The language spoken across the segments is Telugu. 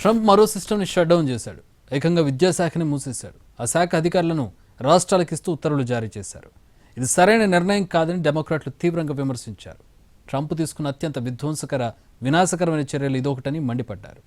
ట్రంప్ మరో సిస్టమ్ని షట్ డౌన్ చేశాడు. ఏకంగా విద్యాశాఖని మూసేశాడు. ఆ శాఖ అధికారులను రాష్ట్రాలకు ఇస్తూ ఉత్తర్వులు జారీ చేశారు. ఇది సరైన నిర్ణయం కాదని డెమోక్రాట్లు తీవ్రంగా విమర్శించారు. ట్రంప్ తీసుకున్న అత్యంత విధ్వంసకర వినాశకరమైన చర్యలు ఇదొకటని మండిపడ్డారు.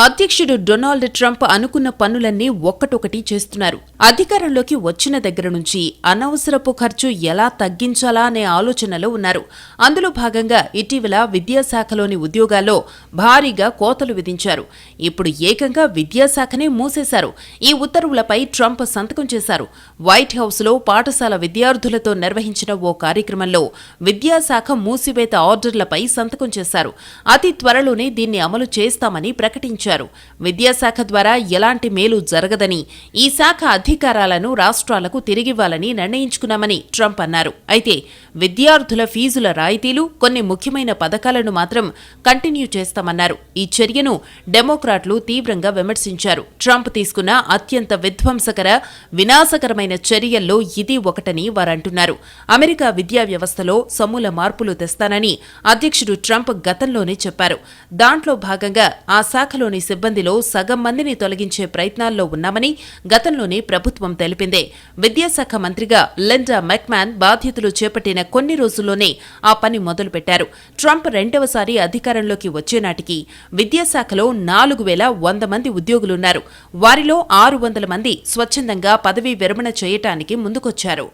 అధ్యక్షుడు డొనాల్డ్ ట్రంప్ అనుకున్న పనులన్నీ ఒక్కటొకటి చేస్తున్నారు. అధికారంలోకి వచ్చిన దగ్గర నుంచి అనవసరపు ఖర్చు ఎలా తగ్గించాలా అనే ఆలోచనలో ఉన్నారు. అందులో భాగంగా ఇటీవల విద్యాశాఖలోని ఉద్యోగాల్లో భారీగా కోతలు విధించారు. ఇప్పుడు ఏకంగా విద్యాశాఖనే మూసేశారు. ఈ ఉత్తర్వులపై ట్రంప్ సంతకం చేశారు. వైట్ హౌస్లో పాఠశాల విద్యార్థులతో నిర్వహించిన ఓ కార్యక్రమంలో విద్యాశాఖ మూసివేత ఆర్డర్లపై సంతకం చేశారు. అతి త్వరలోనే దీన్ని అమలు చేస్తామని ప్రకటించారు. విద్యాశాఖ ద్వారా ఎలాంటి మేలు జరగదని ఈ శాఖ అధికారాలను రాష్ట్రాలకు తిరిగివ్వాలని నిర్ణయించుకున్నామని ట్రంప్ అన్నారు. అయితే విద్యార్థుల ఫీజుల రాయితీలు కొన్ని ముఖ్యమైన పథకాలను మాత్రం కంటిన్యూ చేస్తామన్నారు. ఈ చర్యను డెమోక్రాట్లు తీవ్రంగా విమర్శించారు. ట్రంప్ తీసుకున్న అత్యంత విధ్వంసకర వినాశకరమైన చర్యల్లో ఇది ఒకటని వారంటున్నారు అమెరికా విద్యా వ్యవస్థలో సమూల మార్పులు తెస్తానని అధ్యక్షుడు ట్రంప్ గతంలోనే చెప్పారు. దాంట్లో భాగంగా ఆ శాఖలోని సిబ్బందిలో సగం మందిని తొలగించే ప్రయత్నాల్లో ఉన్నామని గతంలోనే ప్రభుత్వం తెలిపింది. విద్యాశాఖ మంత్రిగా లిండా మెక్మాన్ బాధ్యతలు చేపట్టిన కొన్ని రోజుల్లోనే ఆ పని మొదలుపెట్టారు. ట్రంప్ రెండవసారి అధికారంలోకి వచ్చే నాటికి విద్యాశాఖలో నాలుగు వేల వంద మంది ఉద్యోగులున్నారు. వారిలో ఆరు వందల మంది స్వచ్ఛందంగా పదవీ విరమణ చేయటానికి ముందుకొచ్చారు.